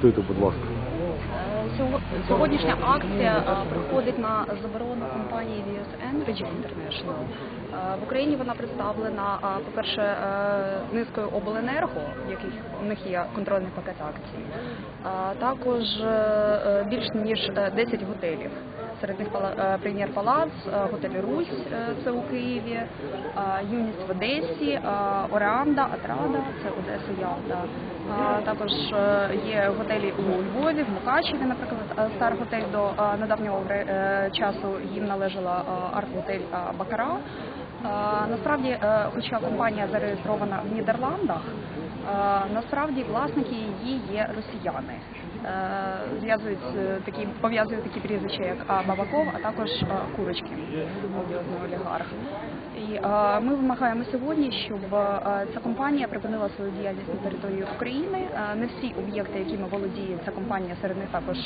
Прокоментуйте, будь ласка. Сьогоднішня акція приходить проходить на заборону компанії VS Energy International. Е, В Україні вона представлена, е, по-перше, е, низкою обленерго, яких у них є контрольний пакет акцій, також е, е, більш ніж е, 10 готелів. Серед них е, Прем'єр Палац, е, готель Русь, е, це у Києві, Юність в Одесі, Ореанда, Атрада, це Одеса, Ялта. Також є готелі у Львові, в Мукачеві, наприклад, стар готель до недавнього часу їм належала арт-готель Бакара. Насправді, хоча компанія зареєстрована в Нідерландах, насправді власники її є росіяни. Е, Зв'язують е, такі пов'язують такі прізвища, як Бабаков, а також курочки Курочкін, одіозний олігарх. І е, ми вимагаємо сьогодні, щоб е, ця компанія припинила свою діяльність на території України. Е, Не всі об'єкти, якими володіє ця компанія, серед них також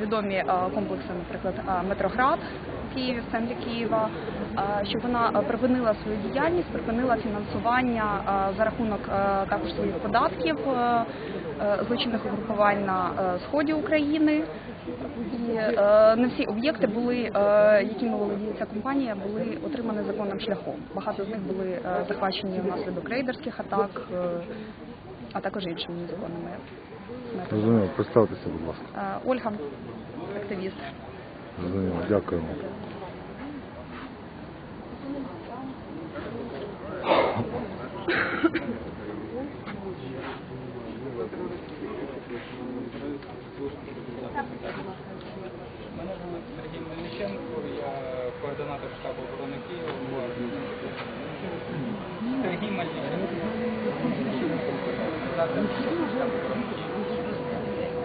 відомі е, комплекси, наприклад, е, Метроград Києві, в центрі Києва, е, щоб вона е, припинила свою діяльність, припинила фінансування е, за рахунок також своїх податків злочинних угрупувань на сході України. І не всі об'єкти були, якими володіє ця компанія, були отримані законним шляхом. Багато з них були захвачені внаслідок рейдерських атак, а також іншими незаконними. Зрозуміло, представтеся, будь ласка. Ольга, активіст. Зрозуміло, дякуємо. Мене звуть Сергій Мельниченко, я координатор штабу оборони Києва.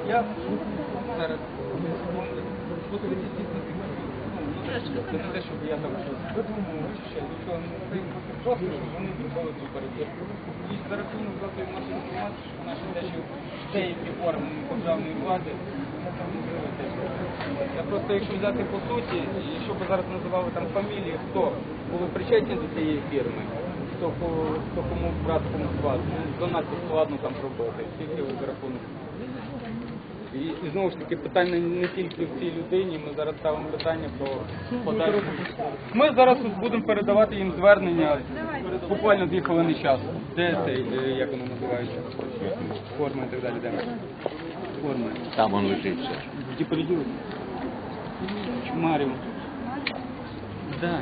Я зараз це не те, щоб я там щось видумував, чи ще нічого не знаю. Просто щоб вони зробили цю перевірку. І за рахунок засобів інформації, що наші дещо деякі органи державної влади я просто, якщо взяти по суті, і щоб зараз називали там фамілії, хто були причетні до цієї фірми, хто, ко- хто кому брат, кому сват, ну, занадто складно там зробити, тільки за рахунок. І, і знову ж таки питання не тільки в цій людині, ми зараз ставимо питання про подальшу. Ми зараз будемо передавати їм звернення буквально дві хвилини часу. Де цей, е, як воно називається? Форма і так далі, де? Форма. Там он лежит все. Где полетел? Чумарев. Да.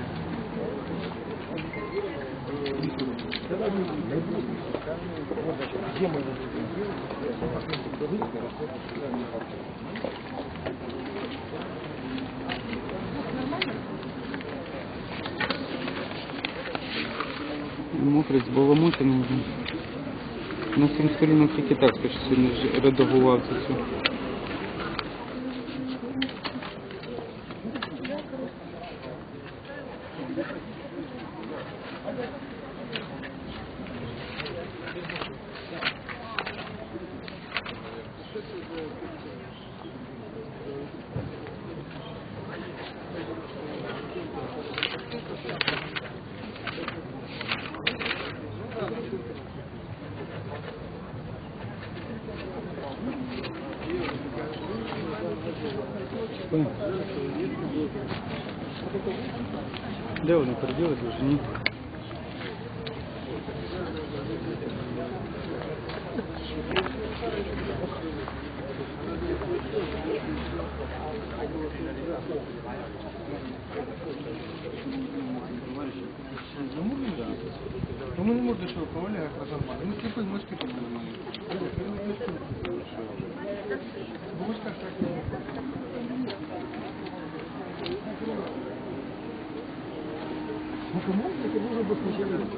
Мокрий збаламутаний вже. На сім сторінок тільки так, що сьогодні редагував це все. Де вони переділися вже? Ні. Ну мы не можем что, поваляем, как нормально. Мы слепые мышки там Будешь как Мукомовники дуже безпечні речі.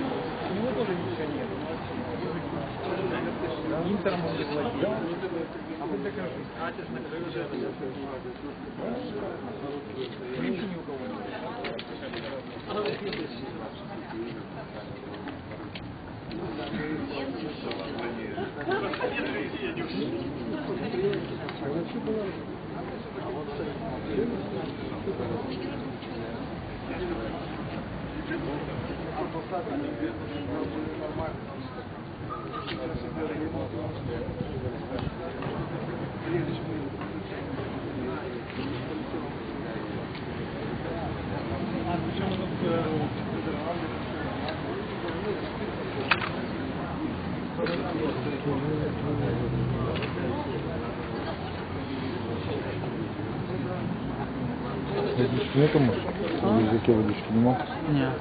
Интер может владеть. Меньше ни у кого нет. Thank you. Водички нету, может? В языке водички нема? Нет.